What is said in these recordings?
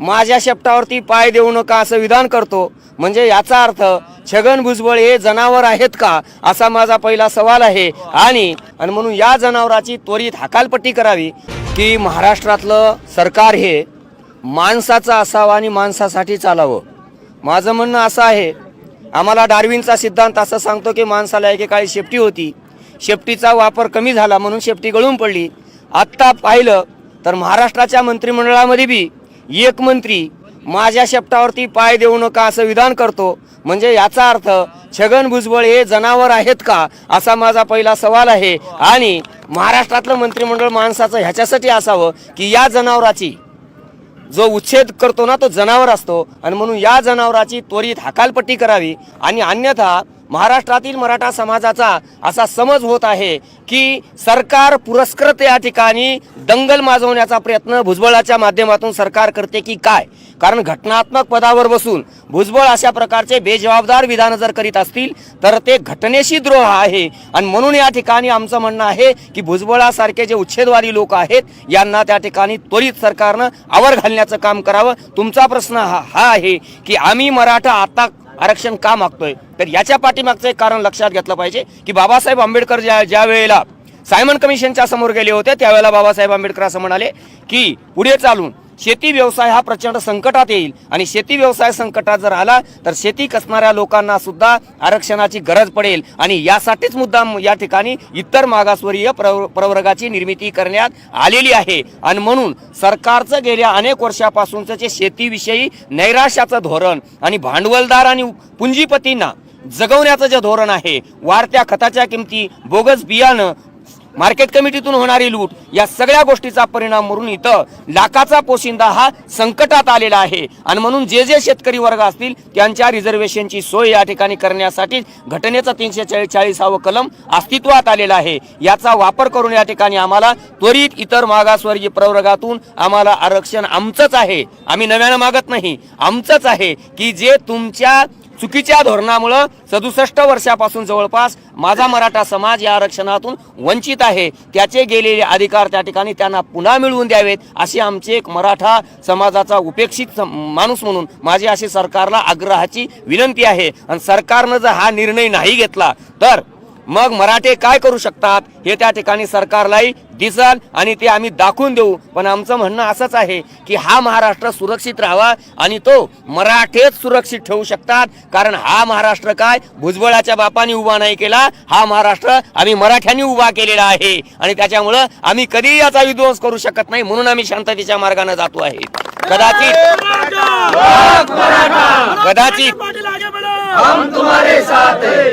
माझ्या शेपटावरती पाय देऊ नका असं विधान करतो. म्हणजे याचा अर्थ छगन भुजबळ हे जनावर आहेत का? असा माझा पहिला सवाल आहे. आणि आणि म्हणून या जनावराची त्वरित हकालपट्टी करावी. की महाराष्ट्रातलं सरकार हे माणसाचं असावं आणि माणसासाठी चालावं. माझं म्हणणं असं आहे आम्हाला डार्विनचा सिद्धांत असं सांगतो की माणसाला एकेकाळी शेपटी होती. शेपटीचा वापर कमी झाला म्हणून शेपटी गळून पडली. आत्ता पाहिलं तर महाराष्ट्राच्या मंत्रिमंडळामध्ये बी एक मंत्री माझ्या शेपटावरती पाय देऊ नका असं विधान करतो. म्हणजे याचा अर्थ छगन भुजबळ हे जनावर आहेत का? असा माझा पहिला सवाल आहे. आणि महाराष्ट्रातलं मंत्रिमंडळ माणसाचं ह्याच्यासाठी असावं की या जनावराची जो उच्छेद करतो ना तो जनावर असतो. आणि म्हणून या जनावराची त्वरित हकालपट्टी करावी. आणि अन्यथा महाराष्ट्रातील मराठा समाजाचा असा समज होत आहे की सरकार पुरस्कृत या ठिकाणी दंगल माजवण्याचा प्रयत्न भुजबळाच्या माध्यमातून सरकार करते की काय? कारण घटनात्मक पदावर बसून भुजबळ अशा प्रकारचे बेजबाबदार विधान जर करीत असतील तर ते घटनेशी द्रोह आहे. आणि म्हणून या ठिकाणी आमचं म्हणणं आहे की भुजबळासारखे जे उच्छेदवादी लोक आहेत यांना त्या ठिकाणी त्वरित सरकारनं आवर घालण्याचं काम करावं. तुमचा प्रश्न हा हा आहे की आम्ही मराठा आता आरक्षण का मागतोय? तर याच्या पाठीमागचं एक कारण लक्षात घेतलं पाहिजे की बाबासाहेब आंबेडकर ज्या ज्या वेळेला सायमन कमिशनच्या समोर गेले होते त्यावेळेला बाबासाहेब आंबेडकर असं म्हणाले की पुढे चालून शेती व्यवसाय हा प्रचंड संकटात येईल. आणि शेती व्यवसाय संकटात जर आला तर शेती कसणाऱ्या लोकांना सुद्धा आरक्षणाची गरज पडेल. आणि यासाठीच मुद्दाम या ठिकाणी इतर मागासवर्गीय प्रव प्रवर्गाची निर्मिती करण्यात आलेली आहे. आणि म्हणून सरकारचं गेल्या अनेक वर्षापासूनचं जे शेतीविषयी नैराश्याचं धोरण आणि भांडवलदार आणि पुंजीपतींना जगवण्याचं जे धोरण आहे वाढत्या खताच्या किमती बोगस बियाणं मार्केट कमिटीतून होणारी लूट या सगळ्या गोष्टीचा परिणाम म्हणून इथं लाखाचा पोशिंदा हा संकटात आलेला आहे. आणि म्हणून जे जे शेतकरी वर्ग असतील त्यांच्या रिझर्वेशनची सोय या ठिकाणी करण्यासाठी घटनेचं तीनशे चाळीसावं कलम अस्तित्वात आलेलं आहे. याचा वापर करून या ठिकाणी आम्हाला त्वरित इतर मागासवर्गीय प्रवर्गातून आम्हाला आरक्षण आमचंच आहे. आम्ही नव्यानं मागत नाही. आमचंच आहे की जे तुमच्या चुकीच्या धोरणामुळं सदुसष्ट वर्षापासून जवळपास माझा मराठा समाज या आरक्षणातून वंचित आहे. त्याचे गेलेले अधिकार त्या ठिकाणी त्यांना पुन्हा मिळवून द्यावेत अशी आमची एक मराठा समाजाचा उपेक्षित माणूस म्हणून माझी अशी सरकारला आग्रहाची विनंती आहे. आणि सरकारनं जर हा निर्णय नाही घेतला तर मग मराठे काय करू शकतात हे त्या ठिकाणी सरकारलाही दिसल आणि ते आम्ही दाखवून देऊ. पण आमचं म्हणणं असंच आहे की हा महाराष्ट्र सुरक्षित राहावा आणि तो मराठेच सुरक्षित ठेवू शकतात. कारण हा महाराष्ट्र काय? भुजबळाच्या बापाने उभा नाही केला. हा महाराष्ट्र आम्ही मराठ्यांनी उभा केलेला आहे. आणि त्याच्यामुळं आम्ही कधीही याचा विध्वंस करू शकत नाही म्हणून आम्ही शांततेच्या मार्गाने जातो आहे. कदाचित कदाचित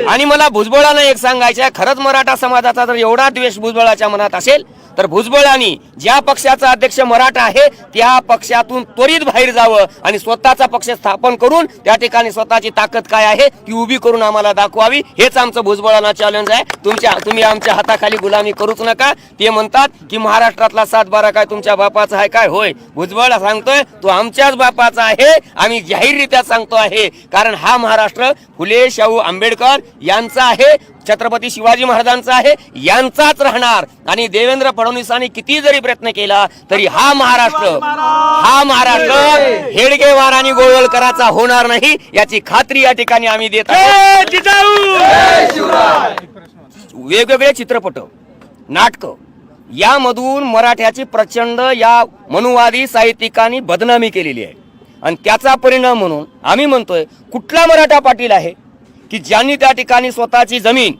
आणि मला भुजबळानं एक सांगायचं आहे खरंच मराठा समाजाचा जर एवढा द्वेष भुजबळाच्या मनात असेल तर भुजबळांनी ज्या पक्षाचा अध्यक्ष मराठा आहे त्या पक्षातून त्वरित बाहेर जावं आणि स्वतःचा पक्ष स्थापन करून त्या ठिकाणी स्वतःची ताकद काय आहे ती उभी करून आम्हाला दाखवावी. हेच आमचं भुजबळांना चॅलेंज आहे. तुमच्या तुम्ही आमच्या हाताखाली गुलामी करूच नका. ते म्हणतात की महाराष्ट्रातला सात बारा काय तुमच्या बापाचा आहे काय? होय. भुजबळ सांगतोय तो आमच्याच बापाचा आहे. आम्ही जाहीररित्या सांगतो आहे. कारण हा महाराष्ट्र फुले शाहू आंबेडकर यांचा आहे छत्रपती शिवाजी महाराजांचा आहे यांचाच राहणार. आणि देवेंद्र फडणवीसांनी किती जरी प्रयत्न केला तरी हा महाराष्ट्र हा महाराष्ट्र हेडगेवार आणि गोळवलकराचा होणार नाही याची खात्री या ठिकाणी आम्ही देत आहोत. वेगवेगळे चित्रपट नाटक यामधून मराठ्याची प्रचंड या मनुवादी साहित्यिकांनी बदनामी केलेली आहे. आणि त्याचा परिणाम म्हणून आम्ही म्हणतोय कुठला मराठा पाटील आहे की ज्यांनी त्या ठिकाणी स्वतःची जमीन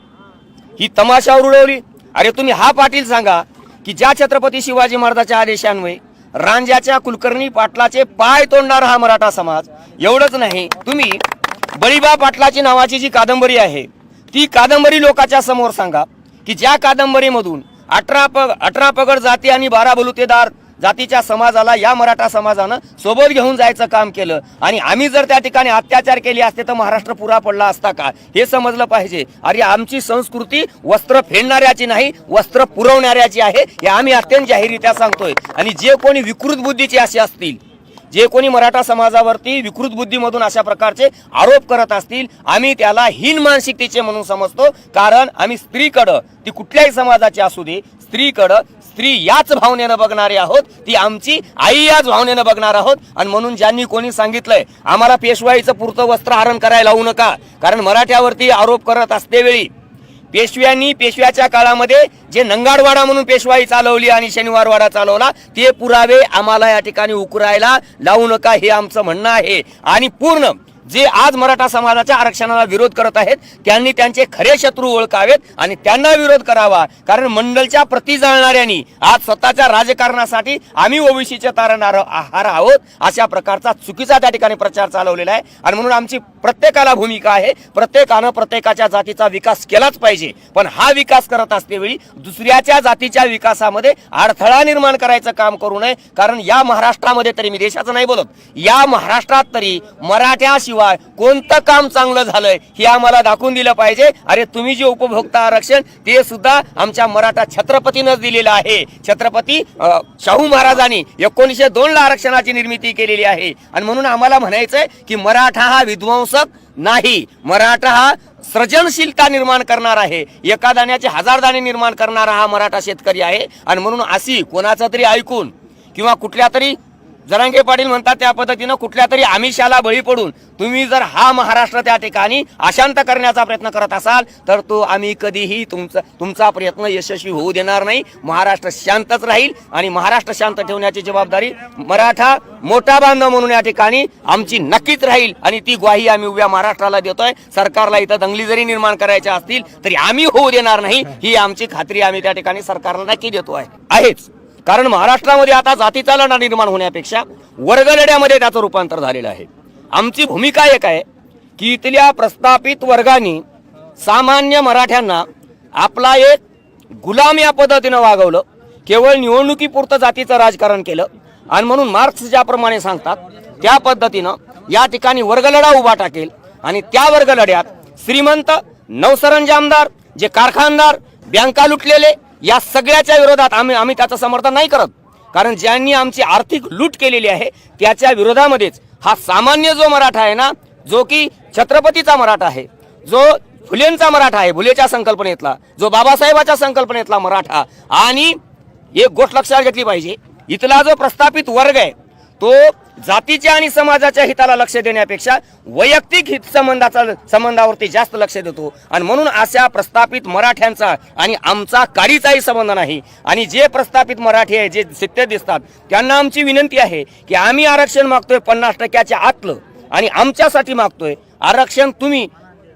ही तमाशावर उडवली? अरे तुम्ही हा पाटील सांगा की ज्या छत्रपती शिवाजी महाराजाच्या आदेशान्वये रांजाच्या कुलकर्णी पाटलाचे पाय तोंडणार हा मराठा समाज एवढंच नाही. तुम्ही बळीबा पाटलाची नावाची जी कादंबरी आहे ती कादंबरी लोकांच्या समोर सांगा की ज्या कादंबरीमधून अठरा पग अठरा पगड जाती आणि बारा बलुतेदार जातीच्या समाजाला या मराठा समाजानं सोबत घेऊन जायचं काम केलं. आणि आम्ही जर त्या ठिकाणी अत्याचार केले असते तर महाराष्ट्र पुरा पडला असता का? हे समजलं पाहिजे. अरे आमची संस्कृती वस्त्र फेडणाऱ्याची नाही वस्त्र पुरवणाऱ्याची आहे हे आम्ही अत्यंत जाहीररित्या सांगतोय. आणि जे कोणी विकृत बुद्धीचे असे असतील जे कोणी मराठा समाजावरती विकृत बुद्धीमधून अशा प्रकारचे आरोप करत असतील आम्ही त्याला हीन मानसिकतेचे म्हणून समजतो. कारण आम्ही स्त्रीकडं ती कुठल्याही समाजाची असू दे स्त्रीकडं स्त्री याच भावनेनं बघणारे आहोत. ती आमची आई याच भावनेनं बघणार आहोत. आणि म्हणून ज्यांनी कोणी सांगितलंय आम्हाला पेशवाईचं पुरतं वस्त्रहरण करायला लावू नका. कारण मराठ्यावरती आरोप करत असते वेळी पेशव्यांनी पेशव्याच्या काळामध्ये जे नंगाडवाडा म्हणून पेशवाई चालवली आणि शनिवारवाडा चालवला ते पुरावे आम्हाला या ठिकाणी उकरायला लावू नका हे आमचं म्हणणं आहे. आणि पूर्ण जे आज मराठा समाजाच्या आरक्षणाला विरोध करत आहेत त्यांनी त्यांचे खरे शत्रू ओळखावेत आणि त्यांना विरोध करावा. कारण मंडलच्या प्रति जाळणाऱ्यांनी आज स्वतःच्या राजकारणासाठी आम्ही ओबीसीचे तारणार आहार आहोत अशा प्रकारचा चुकीचा त्या ठिकाणी प्रचार चालवलेला आहे. आणि म्हणून आमची प्रत्येकाला भूमिका आहे प्रत्येकानं प्रत्येकाच्या जातीचा विकास केलाच पाहिजे. पण हा विकास करत असतेवेळी दुसऱ्याच्या जातीच्या विकासामध्ये अडथळा निर्माण करायचं काम करू नये. कारण या महाराष्ट्रामध्ये तरी मी देशाचं नाही बोलत या महाराष्ट्रात तरी मराठ्याशिवाय कोणतं काम चांगलं झालंय हे आम्हाला दाखवून दिलं पाहिजे. अरे तुम्ही जे उपभोक्ता आरक्षण ते सुद्धा आमच्या मराठा छत्रपतीनंच दिलेलं आहे. छत्रपती शाहू महाराजांनी एकोणीसशे दोनला आरक्षणाची निर्मिती केलेली आहे. आणि म्हणून आम्हाला म्हणायचंय की मराठा हा विध्वंसक नाही. मराठा हा सृजनशीलता निर्माण करणार आहे. एका दाण्याचे हजार दाणे निर्माण करणारा हा मराठा शेतकरी आहे. आणि म्हणून अशी कोणाचं तरी ऐकून किंवा कुठल्या तरी जरांगे पाटील म्हणतात त्या पद्धतीनं कुठल्या तरी आमिषाला बळी पडून तुम्ही जर हा महाराष्ट्र त्या ठिकाणी अशांत करण्याचा प्रयत्न करत असाल तर तो आम्ही कधीही तुमचा तुमचा प्रयत्न यशस्वी होऊ देणार नाही. महाराष्ट्र शांतच राहील आणि महाराष्ट्र शांत ठेवण्याची जबाबदारी मराठा मोठा बांधव म्हणून या ठिकाणी आमची नक्कीच राहील आणि ती ग्वाही आम्ही उभ्या महाराष्ट्राला देतोय. सरकारला इथं दंगली जरी निर्माण करायच्या असतील तरी आम्ही होऊ देणार नाही. ही आमची खात्री आम्ही त्या ठिकाणी सरकारला नक्की देतो आहे आहेच. कारण महाराष्ट्रामध्ये आता जातीचा लढा निर्माण होण्यापेक्षा वर्गलढ्यामध्ये त्याचं रूपांतर झालेलं आहे. आमची भूमिका एक आहे की इथल्या प्रस्थापित वर्गाने सामान्य मराठ्यांना आपला एक गुलाम या पद्धतीनं वागवलं केवळ निवडणुकीपुरतं जातीचं राजकारण केलं आणि म्हणून मार्क्स ज्याप्रमाणे सांगतात त्या पद्धतीनं या ठिकाणी वर्गलढा उभा टाकेल आणि त्या वर्गलढ्यात श्रीमंत नवसरंजामदार जे कारखानदार बँका लुटलेले या सगळ्याच्या विरोधात आम्ही आम्ही त्याचं समर्थन नाही करत. कारण ज्यांनी आमची आर्थिक लूट केलेली आहे त्याच्या विरोधामध्येच हा सामान्य जो मराठा आहे ना जो की छत्रपतीचा मराठा आहे जो फुलेंचा मराठा आहे भुलेच्या संकल्पनेतला जो बाबासाहेबाच्या संकल्पनेतला मराठा आणि एक गोष्ट लक्षात घेतली पाहिजे इथला जो प्रस्थापित वर्ग आहे तो जातीच्या आणि समाजाच्या हिताला लक्ष देण्यापेक्षा वैयक्तिक हित संबंधाचा संबंधावरती जास्त लक्ष देतो. आणि म्हणून अशा प्रस्थापित मराठ्यांचा आणि आमचा काडीचाही संबंध नाही. आणि जे प्रस्थापित मराठी आहे जे सत्य दिसतात त्यांना आमची विनंती आहे की आम्ही आरक्षण मागतोय पन्नास टक्क्याच्या आतलं. आणि आमच्यासाठी मागतोय. आरक्षण तुम्ही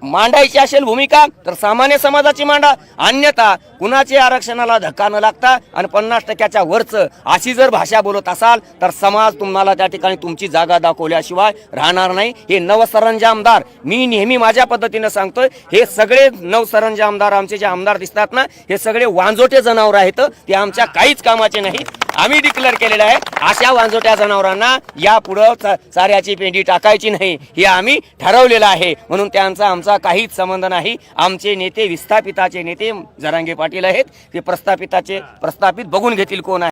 मांडायची असेल भूमिका तर सामान्य समाजाची मांडा. अन्यथा कुणाचे आरक्षणाला धक्का न लागता आणि पन्नास टक्क्याच्या वरचं अशी जर भाषा बोलत असाल तर समाज तुम्हाला त्या ठिकाणी तुमची जागा दाखवल्याशिवाय राहणार नाही. हे नवसरंजामदार मी नेहमी माझ्या पद्धतीनं सांगतोय हे सगळे नवसरंजामदार आमचे जे आमदार दिसतात ना हे सगळे वांजोटे जनावर आहेत. ते आमच्या काहीच कामाचे नाही. आम्ही डिक्लेअर केलेलं आहे अशा वांजोट्या जनावरांना यापुढं पुढं चाऱ्याची पेंडी टाकायची नाही. हे आम्ही ठरवलेलं आहे. म्हणून त्यांचा आमचा काहीच संबंध नाही. आमचे नेते विस्थापिताचे नेते जरांगे पाटील आहेत ते प्रस्थापिताचे प्रस्थापित बघून घेतील कोण आहे.